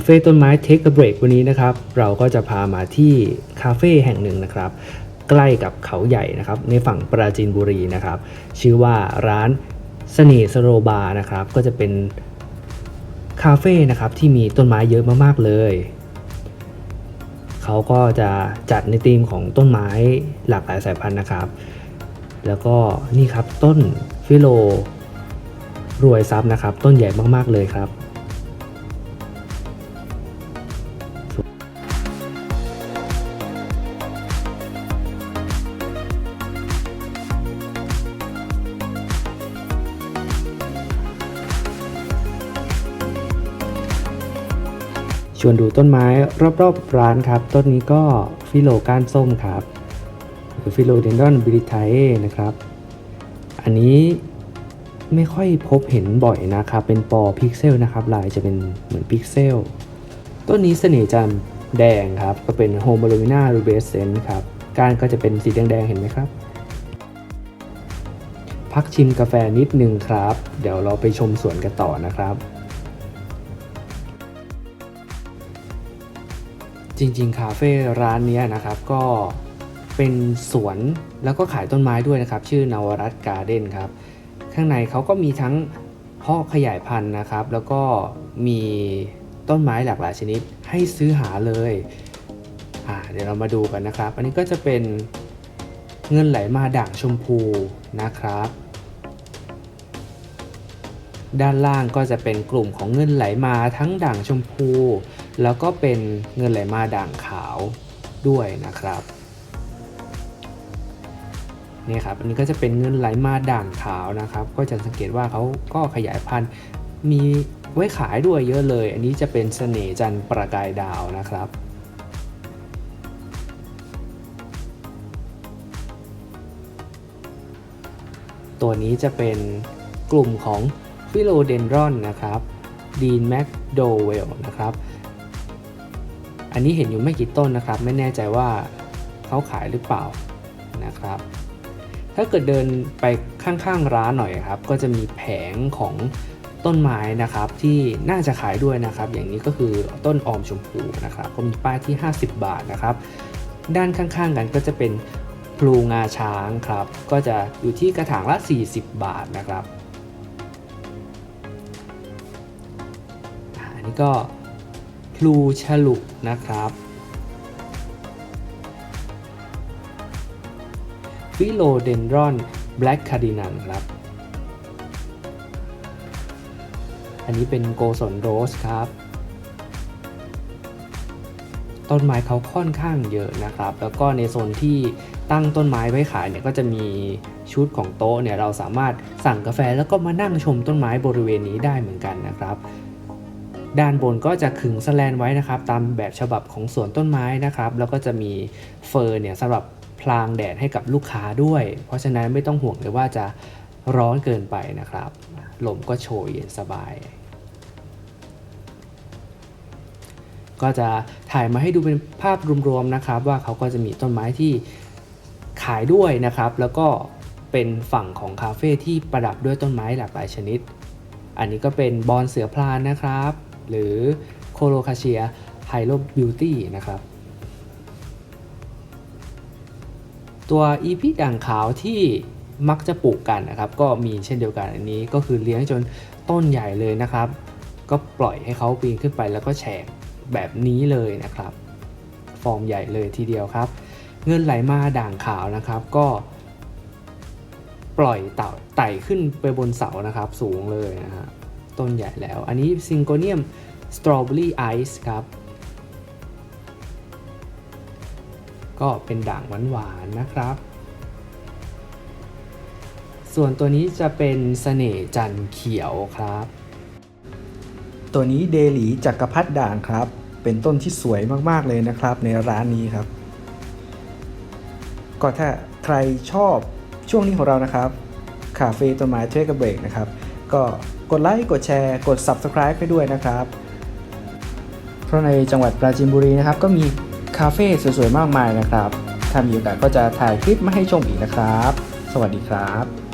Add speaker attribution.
Speaker 1: คาเฟ่ต้นไม้เทคเบรกวันนี้นะครับ เราก็จะพามาที่คาเฟ่แห่งหนึ่งนะครับ ใกล้กับเขาใหญ่นะครับ ในฝั่งปราจีนบุรีนะครับ ชื่อว่าร้านเสน่ห์สโรบาร์นะครับ ก็จะเป็นคาเฟ่นะครับที่มีต้นไม้เยอะมากๆเลย เขาก็จะจัดในธีมของต้นไม้หลากหลายสายพันธุ์นะครับ แล้วก็นี่ครับต้นฟิโลรวยซับนะครับ ต้นใหญ่มากๆเลยครับ ชวนดูต้นไม้รอบๆร้านครับ ต้นนี้ก็ฟิโลก้านส้มครับหรือฟิโลเดนดอนบิลิไทนะครับ อันนี้ไม่ค่อยพบเห็นบ่อยนะครับ เป็นปอพิกเซลนะครับ ลายจะเป็นเหมือนพิกเซล ต้นนี้เสน่ห์จันแดงครับ ก็เป็นโฮโมโลมินารูเบสเซนครับก้านก็จะเป็นสีแดงๆ เห็นไหมครับ พักชิมกาแฟนิดนึงครับ เดี๋ยวเราไปชมสวนกันต่อนะครับ จริง ๆ คาเฟ่ร้านนี้นะครับก็เป็นสวนแล้วก็ขายต้นไม้ด้วยนะครับ ชื่อนวรัตการ์เด้นครับ ข้างในเขาก็มีทั้งเพาะขยายพันธุ์นะครับ แล้วก็มีต้นไม้หลากหลายชนิดให้ซื้อหาเลยอ่าเดี๋ยวเรามาดูกันนะครับ อันนี้ก็จะเป็นเงินไหลมาด่างชมพูนะครับ ด้านล่างก็จะเป็นกลุ่มของเงินไหลมาทั้งด่างชมพู แล้วก็เป็นเงินไหลมาด่างขาวด้วยนะครับนี่ครับอันนี้ก็จะเป็นเงินไหลมาด่างขาวนะครับ ก็จะสังเกตว่าเขาก็ขยายพันธุ์มีไว้ขายด้วยเยอะเลย อันนี้จะเป็นเสน่ห์จันทร์ประกายดาวนะครับตัวนี้จะเป็นกลุ่มของฟิโลเดนดรอนนะครับดีนแมคโดเวลนะครับ อันนี้เห็นอยู่ไม่กี่ต้นนะครับ ไม่แน่ใจว่าเขาขายหรือเปล่านะครับ ถ้าเกิดเดินไปข้างๆร้านหน่อยครับ ก็จะมีแผงของต้นไม้นะครับที่น่าจะขายด้วยนะครับ อย่างนี้ก็คือต้นออมชมพูนะครับก็มีป้ายที่ 50 บาทนะครับ ด้านข้างๆกันก็จะเป็นพลูงาช้างครับ ก็จะอยู่ที่กระถางละ 40 บาทนะครับ อันนี้ก็ พลูฉลุนะครับฟิโลเดนดรอนแบล็กคาร์ดินันครับ อันนี้เป็นโกศลโรสครับ ต้นไม้เขาค่อนข้างเยอะนะครับ แล้วก็ในโซนที่ตั้งต้นไม้ไว้ขายเนี่ยก็จะมีชุดของโต๊ะเนี่ยเราสามารถสั่งกาแฟแล้วก็มานั่งชมต้นไม้บริเวณนี้ได้เหมือนกันนะครับ ด้านบนก็จะขึงสแลนไว้นะครับ ตามแบบฉบับของสวนต้นไม้นะครับ แล้วก็จะมีเฟอร์เนี่ยสำหรับพลางแดดให้กับลูกค้าด้วย เพราะฉะนั้นไม่ต้องห่วงเลยว่าจะร้อนเกินไปนะครับ ลมก็โชยเย็นสบาย ก็จะถ่ายมาให้ดูเป็นภาพรวมๆนะครับ ว่าเขาก็จะมีต้นไม้ที่ขายด้วยนะครับ แล้วก็เป็นฝั่งของคาเฟ่ที่ประดับด้วยต้นไม้หลากหลายชนิด อันนี้ก็เป็นบอนเสือพลานนะครับ หรือโคโลคาเชียไฮโลบิวตี้นะครับตัวอีพีด่างขาวที่มักจะปลูกกันนะครับก็มีเช่นเดียวกันอันนี้ก็คือเลี้ยงจนต้นใหญ่เลยนะครับ ก็ปล่อยให้เขาปีนขึ้นไปแล้วก็แฉกแบบนี้เลยนะครับ ฟอร์มใหญ่เลยทีเดียวครับ เงินไหลมาด่างขาวนะครับก็ ปล่อยเต่าไต่ขึ้นไปบนเสานะครับสูงเลยนะฮะ ต้นใหญ่แล้ว อันนี้ซิงโกเนียมสตรอเบอรี่ไอซ์ครับ ก็เป็นด่างหวานๆนะครับ ส่วนตัวนี้จะเป็นเสน่จันเขียวครับ
Speaker 2: ตัวนี้เดลีจักรพัฒด่างครับ เป็นต้นที่สวยมากๆเลยนะครับ ในร้านนี้ครับ ก็ถ้าใครชอบช่วงนี้ของเรานะครับคาเฟ่ต้นไม้เทกเบรกนะครับ ก็กดไลค์กดแชร์ กด Subscribe ไปด้วยนะครับ เพราะในจังหวัดปราจีนบุรีนะครับ ก็มีคาเฟ่สวยๆมากมายนะครับ ถ้ามีโอกาสก็จะถ่ายคลิปมาให้ชมอีกนะครับ สวัสดีครับ